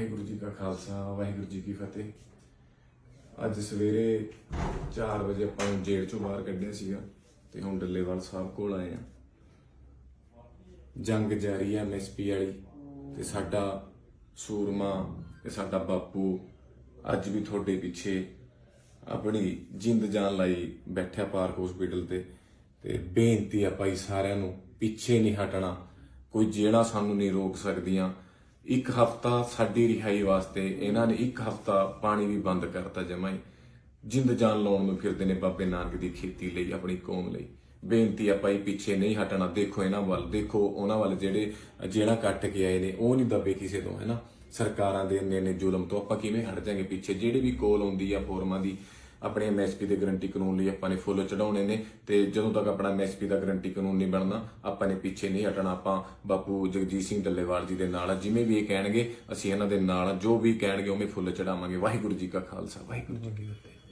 ਵਾਹਿਗੁਰੂ ਜੀ ਕਾ ਖਾਲਸਾ, ਵਾਹਿਗੁਰੂ ਜੀ ਕੀ ਫਤਿਹ। ਅੱਜ ਸਵੇਰੇ 4 ਵਜੇ ਆਪਾਂ ਨੂੰ ਜੇਲ੍ਹ ਚੋਂ ਬਾਹਰ ਕੱਢਿਆ ਸੀਗਾ ਤੇ ਹੁਣ ਡੱਲੇਵਾਲ ਸਾਹਿਬ ਕੋਲ ਆਏ ਆ ਜੰਗ ਜਾਰੀ ਹੈ ਐਮਐਸਪੀ ਵਾਲੀ ਤੇ ਸਾਡਾ ਸੂਰਮਾ ਤੇ ਸਾਡਾ ਬਾਪੂ ਅੱਜ ਵੀ ਤੁਹਾਡੇ ਪਿੱਛੇ ਆਪਣੀ ਜਿੰਦ ਜਾਨ ਲਈ ਬੈਠਿਆ ਪਾਰਕ ਹਸਪੀਟਲ ਤੇ ਤੇ ਬੇਨਤੀ ਆ ਭਾਈ ਸਾਰਿਆਂ ਨੂੰ ਪਿੱਛੇ ਨਹੀਂ ਹਟਣਾ। ਕੋਈ ਜਿਹੜਾ ਸਾਨੂੰ ਨਹੀਂ ਰੋਕ ਸਕਦੀਆਂ। ਇੱਕ ਹਫਤਾ ਸਾਡੀ ਰਿਹਾਈ ਵਾਸਤੇ ਇਹਨਾਂ ਨੇ ਇੱਕ ਹਫਤਾ ਪਾਣੀ ਵੀ ਬੰਦ ਕਰਤਾ ਜਮਾਈ ਜਿੰਦ ਜਾਨ ਲਾਉਣ ਨੂੰ ਫਿਰਦੇ ਨੇ ਬਾਬੇ ਨਾਨਕ ਦੀ ਖੇਤੀ ਲਈ, ਆਪਣੀ ਕੌਮ ਲਈ। ਬੇਨਤੀ ਆ ਭਾਈ ਪਿੱਛੇ ਨਹੀਂ ਹਟਣਾ। ਦੇਖੋ ਇਹਨਾਂ ਵੱਲ, ਦੇਖੋ ਉਹਨਾਂ ਵੱਲ ਜਿਹੜੇ ਜਿਹੜਾ ਕੱਟ ਕੇ ਆਏ ਨੇ, ਉਹ ਨਹੀਂ ਦੱਬੇ ਕਿਸੇ ਤੋਂ ਹੈਨਾ ਸਰਕਾਰਾਂ ਦੇ ਇੰਨੇ ਨੇ ਜ਼ੁਲਮ ਤੋਂ ਆਪਾਂ ਕਿਵੇਂ ਹਟ ਜਾਾਂਗੇ ਪਿੱਛੇ? ਜਿਹੜੀ ਵੀ ਕੋਲ ਆਉਂਦੀ ਆ ਫੋਰਮਾਂ ਦੀ ਆਪਣੇ ਐਮਐਸਪੀ ਦੇ ਗਰੰਟੀ ਕਾਨੂੰਨ ਲਈ ਆਪਾਂ ਨੇ ਫੁੱਲ ਚੜਾਉਣੇ ਨੇ ਤੇ ਜਦੋਂ ਤੱਕ ਆਪਣਾ ਐਮਐਸਪੀ ਦਾ ਗਰੰਟੀ ਕਾਨੂੰਨ ਨਹੀਂ ਬਣਨਾ, ਆਪਾਂ ਨੇ ਪਿੱਛੇ ਨਹੀਂ ਹਟਣਾ। ਆਪਾਂ ਬਾਪੂ ਜਗਜੀਤ ਸਿੰਘ ਡੱਲੇਵਾਲ ਜੀ ਦੇ ਨਾਲ ਜਿਵੇਂ ਵੀ ਇਹ ਕਹਿਣਗੇ, ਅਸੀਂ ਇਹਨਾਂ ਦੇ ਨਾਲ ਜੋ ਵੀ ਕਹਿਣਗੇ, ਉਵੇਂ ਫੁੱਲ ਚੜਾਵਾਂਗੇ ਵਾਹਿਗੁਰੂ ਜੀ ਕਾ ਖਾਲਸਾ, ਵਾਹਿਗੁਰੂ ਜੀ ਕੀ ਫਤਿਹ।